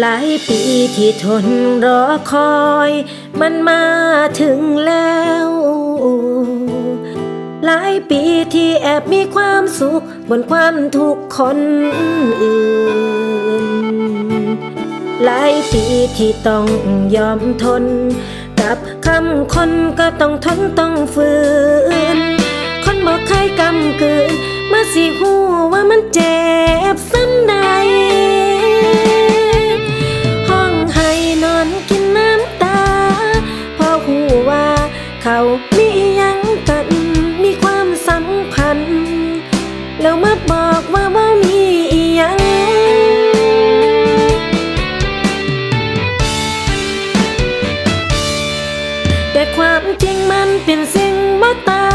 หลายปีที่ทนรอคอย มันมาถึงแล้ว หลายปีที่แอบมีความสุข บนความทุกข์คนอื่น หลายปีที่ต้องยอมทน กับคำคนก็ต้องทนต้องฝืน คนบอกใครกำกืนเมื่อสิหูว่ามันเจ็บ แล้วมาบอกว่าบ่มีอีหยังแต่ความจริงมันเป็นสิ่งบ่ตา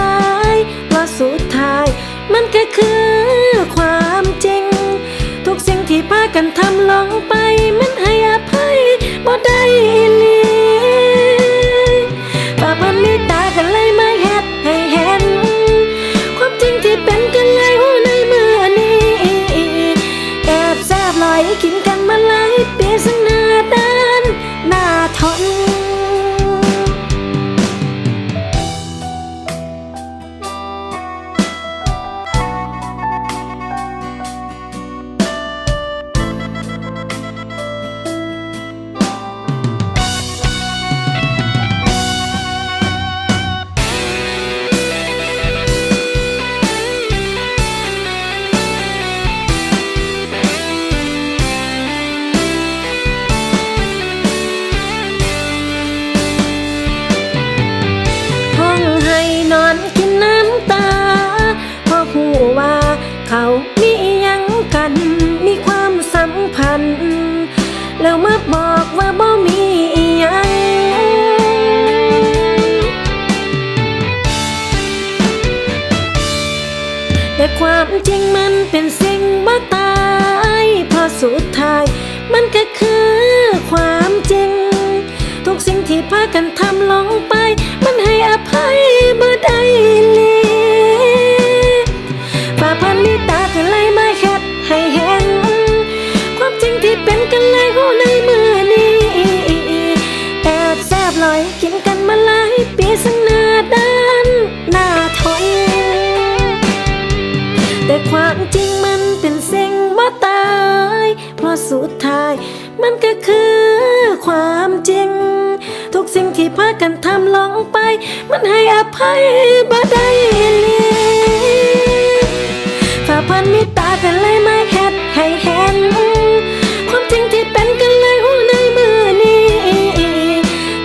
แต่ความจริงมันเป็นสิ่งบ่ตายเพราะสุดท้าย มันก็คือความจริง ทุกสิ่งที่พากันทำลงไป มันให้อภัยบ่ได้เลยฝ่าพันมีตาก็เลยมาเฮ็ดให้เห็น ความจริงที่เป็นกันเลยหูในมือนี้แอบแซบลอยกินกันมาหลายปีสังหน้าด้ มันก็คือความจริง ทุกสิ่งที่พากันทำลงไป มันให้อภัยบ่ได้เลยฝ่าพันมิตากันเลยไม่เฮ็ให้เห็น ความจริงที่เป็นกันเลยหูในมือนี้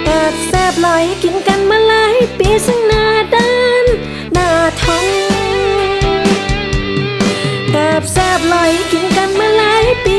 ตาแสบลอยกินกันมาหลายปีสักงหน้าด้านหน้าทองแอบแสบลอยกินกันมาหลายปี